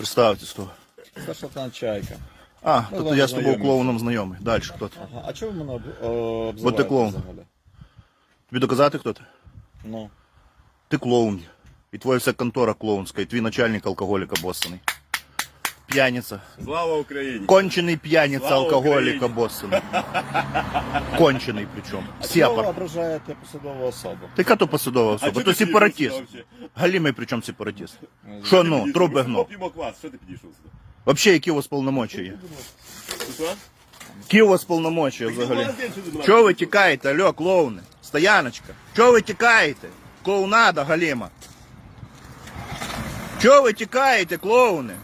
Представтесь, хто. Старший лейтенант Чайка. А, ну, тобто я з тобою клоуном знайомий. Далі хто ти? Ага. А чого ви мене об- о, Бо ти клоун. взагалі? Тобі доказати, хто ти? Ну. Ти клоун. І твоя вся контора клоунська, і твій начальник алкоголік обоссаний. П'яниця. Слава Україні! Кончений п'яниця Слава алкоголік Україні! обоссаний. Кончений причому. А чого ви Сепар. ображаєте посадову особу? Ти яка то посадова особа? чого То ти підійшов сепаратист. сюди вообще? Галімий причому сепаратист. Ну, Що ну, підійшов, труби гно. п'ємо квас, що ти підійшов сюди? Вообще, які у вас повномочі є? Ти що? Які у вас повномочі взагалі? Чого ви тікаєте, алло, клоуни? Стояночка. Чого ви тікаєте? Клоунада, Галіма. Чого ви тікаєте, клоуни?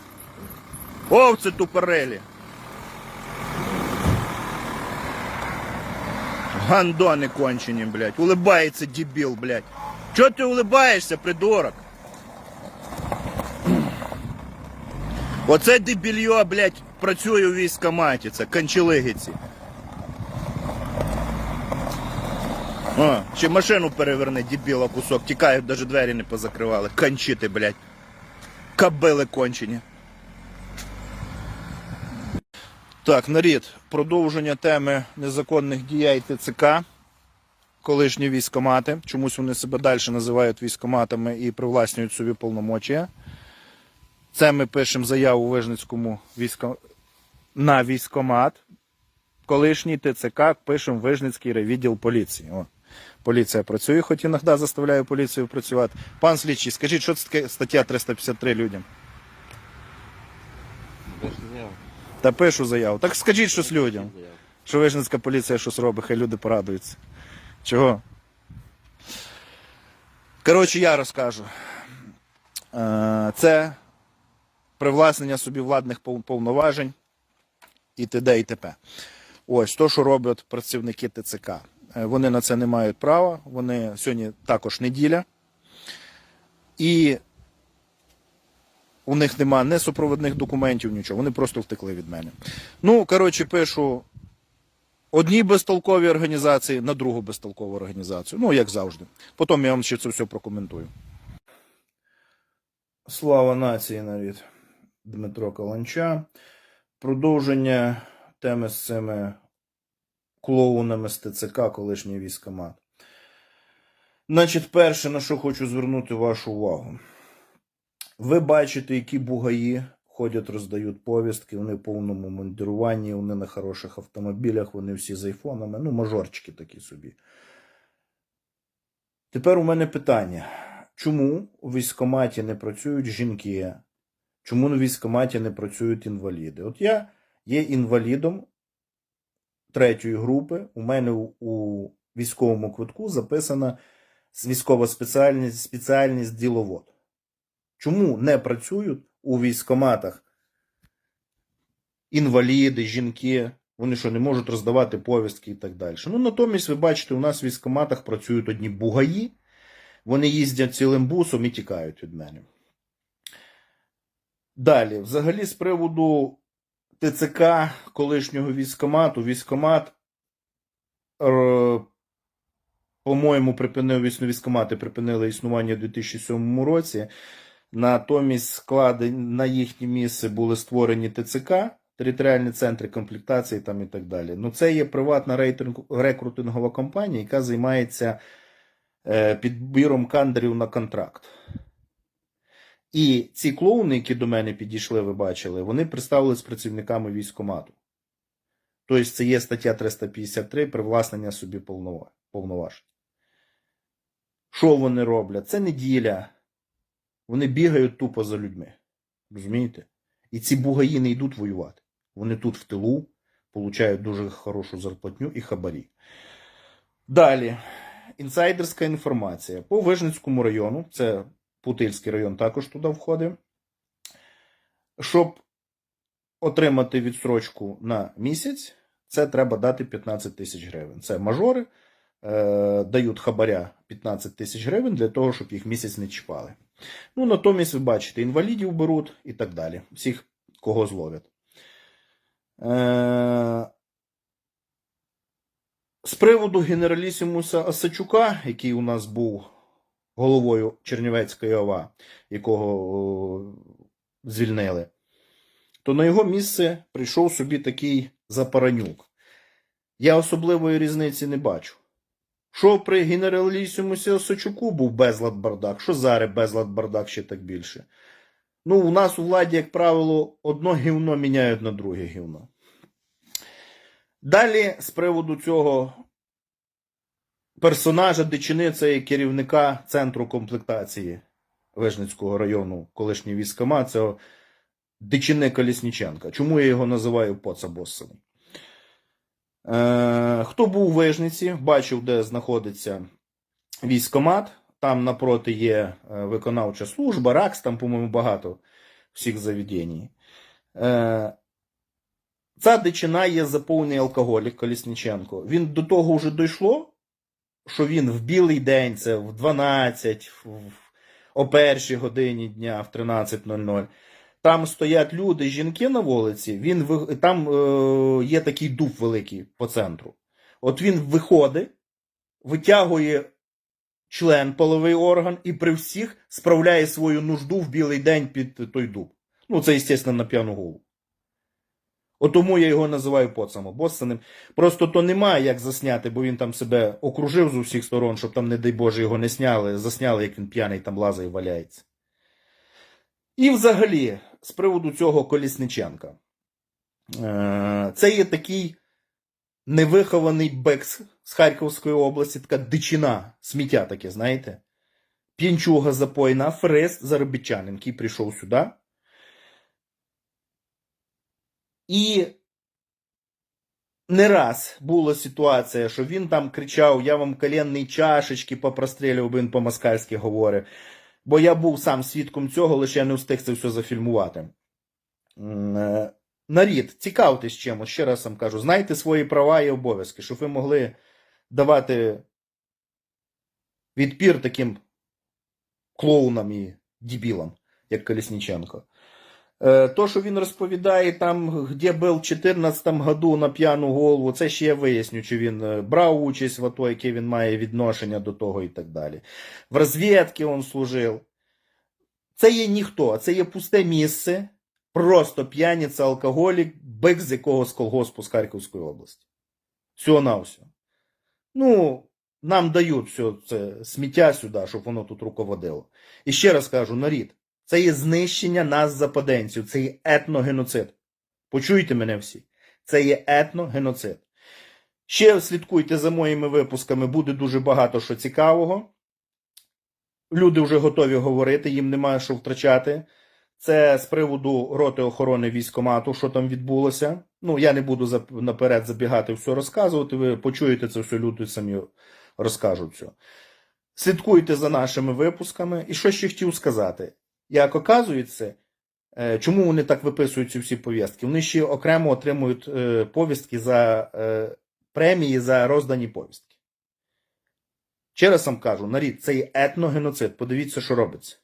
Овці тупорелі. Гандони кончені, блядь. Улибається дебіл, блядь. Чого ти улибаєшся, придурок? Оце дебільйо, блядь, працює у військкоматі, це кончелигиці. О, ще машину переверни, дебіла кусок. Тікають, навіть двері не позакривали. Кончити, блядь. Кабили кончені. Так, нарід. Продовження теми незаконних діянь ТЦК. Колишні військомати. Чомусь вони себе далі називають військоматами і привласнюють собі повномочія. Це ми пишемо заяву Вижницькому військо... на військомат. Колишній ТЦК пишемо Вижницький райвідділ поліції. О. Поліція працює, хоч іноді заставляє поліцію працювати. Пан слідчий, скажіть, що це таке стаття 353 людям? Та пишу заяву. Так скажіть щось людям. Що Вижницька поліція щось робить, хай люди порадуються. Чого? Коротше, я розкажу. Е, Це привласнення собі владних повноважень і т.д. і т.п. Ось то, що роблять працівники ТЦК. Е, Вони на це не мають права. Вони сьогодні також неділя. І у них нема не супровідних документів, нічого. Вони просто втекли від мене. Ну, коротше, пишу одній безтолковій організації на другу безтолкову організацію. Ну, як завжди. Потім я вам ще це все прокоментую. Слава нації, нарід. Дмитро Каланча. Продовження теми з цими клоунами з ТЦК, колишній військомат. Значить, перше, на що хочу звернути вашу увагу. Ви бачите, які бугаї ходять, роздають повістки, вони в повному мундируванні, вони на хороших автомобілях, вони всі з айфонами, ну, мажорчики такі собі. Тепер у мене питання: чому у військкоматі не працюють жінки? Чому на військкоматі не працюють інваліди? От я є інвалідом третьої групи. У мене у військовому квитку записана військова спеціальність, спеціальність діловод. Чому не працюють у військкоматах інваліди, жінки? Вони що, не можуть роздавати повістки і так далі. Ну, натомість, ви бачите, у нас в військкоматах працюють одні бугаї, вони їздять цілим бусом і тікають від мене. Далі, взагалі, з приводу ТЦК колишнього військкомату, військкомат, е, по-моєму, припинив військ- військкомати припинили існування у 2007 році. Натомість склади на їхнє місце були створені ТЦК, територіальні центри комплектації там і так далі. Ну, це є приватна рекрутингова компанія, яка займається е, підбіром кадрів на контракт. І ці клоуни, які до мене підійшли, ви бачили, вони представили з працівниками військкомату. Тобто це є стаття 353 привласнення собі повноважень. Що вони роблять? Це неділя. Вони бігають тупо за людьми. Розумієте? І ці бугаї не йдуть воювати. Вони тут в тилу, получають дуже хорошу зарплатню і хабарі. Далі. Інсайдерська інформація. По Вижницькому району, це Путильський район також туди входить. Щоб отримати відстрочку на місяць, це треба дати 15 тисяч гривень. Це мажори е, дають хабаря 15 тисяч гривень для того, щоб їх місяць не чіпали. Ну, натомість, ви бачите, інвалідів беруть і так далі. Всіх, кого зловлять. Е, з приводу генералісімуса Осачука, який у нас був головою Чернівецької ОВА, якого звільнили, то на його місце прийшов собі такий Запаранюк. Я особливої різниці не бачу. Що при генералісімусі Осачуку був безлад бардак, що зараз безлад бардак ще так більше. Ну, у нас у владі, як правило, одно гівно міняють на друге гівно. Далі, з приводу цього персонажа дичини і керівника центру комплектації Вижницького району, колишній військомат, це Дичини Колісніченка. Чому я його називаю Поцабоссовий? Е, хто був у Вижниці, бачив, де знаходиться військомат. Там напроти є е, виконавча служба, РАКС, там, по-моєму, багато всіх заведень. Е, ця дичина є заповнений алкоголік Колісніченко. Він до того вже дійшло, що він в білий день, це в 12, в, о першій годині дня, в 13.00. Там стоять люди, жінки на вулиці. Він там е, є такий дуб великий по центру. От він виходить, витягує член половий орган і при всіх справляє свою нужду в білий день під той дуб. Ну, це, звісно, на п'яну голову. От тому я його називаю поцамобоссаним. Просто то немає як засняти, бо він там себе окружив з усіх сторон, щоб там, не дай Боже, його не сняли, засняли, як він п'яний там лазає і валяється. І взагалі, з приводу цього Колісниченка. Е, Це є такий невихований бекс з Харківської області, така дичина, сміття таке, знаєте? П'янчуга запойна, фрест заробітчанин, який прийшов сюди. І не раз була ситуація, що він там кричав: Я вам коленні чашечки попрострілював, він по-москальськи говорить. Бо я був сам свідком цього, лише я не встиг це все зафільмувати. Е, Нарід, цікавтесь чимось, ще раз вам кажу, знайте свої права і обов'язки, щоб ви могли давати відпір таким клоунам і дібілам, як Колісніченко. Е, То, що він розповідає там, де був в 14 году на п'яну голову, це ще я виясню, чи він е, брав участь в АТО, яке він має відношення до того і так далі. В розвідці він служив. Це є ніхто, це є пусте місце, просто п'яниця, алкоголік, бик з якогось колгоспу з Харківської області. Всього на все. Ну, нам дають все це сміття сюди, щоб воно тут руководило. І ще раз кажу, нарід, це є знищення нас западенців, це є етногеноцид. Почуйте мене всі. Це є етногеноцид. Ще слідкуйте за моїми випусками, буде дуже багато що цікавого. Люди вже готові говорити, їм немає що втрачати. Це з приводу роти охорони військомату, що там відбулося. Ну, я не буду наперед забігати все розказувати. Ви почуєте це все, люди самі розкажуть все. Слідкуйте за нашими випусками. І що ще хотів сказати? Як оказується, е, чому вони так виписують ці всі повістки? Вони ще окремо отримують е, повістки за е, премії за роздані повістки. Ще раз вам кажу, нарід, це є етногеноцид. Подивіться, що робиться.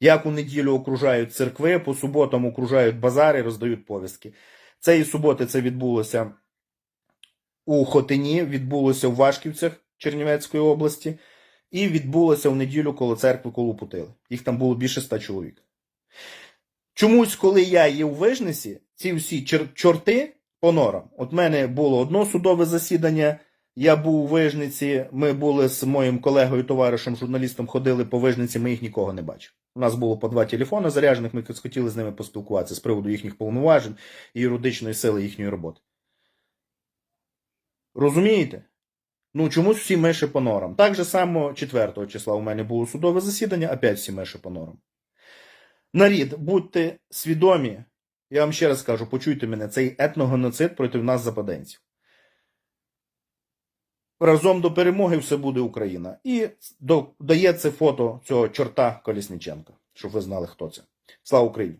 Як у неділю окружають церкви, по суботам окружають базари, роздають повістки. Цієї суботи це відбулося у Хотині, відбулося в Вашківцях Чернівецької області, і відбулося в неділю коло церкви коло Путили. Їх там було більше ста чоловік. Чомусь, коли я є у Вижниці, ці всі чор- чорти по норам. От мене було одно судове засідання. Я був у Вижниці, ми були з моїм колегою, товаришем, журналістом, ходили по Вижниці, ми їх нікого не бачили. У нас було по два телефони заряджених, ми хотіли з ними поспілкуватися з приводу їхніх повноважень і юридичної сили їхньої роботи. Розумієте? Ну, чомусь всі миші по норам. Так же само 4 числа у мене було судове засідання, опять всі миші по норам. Нарід, будьте свідомі, я вам ще раз кажу, почуйте мене, цей етногеноцид проти нас западенців. Разом до перемоги все буде Україна. І до- дає це фото цього чорта Колісниченка, щоб ви знали, хто це. Слава Україні!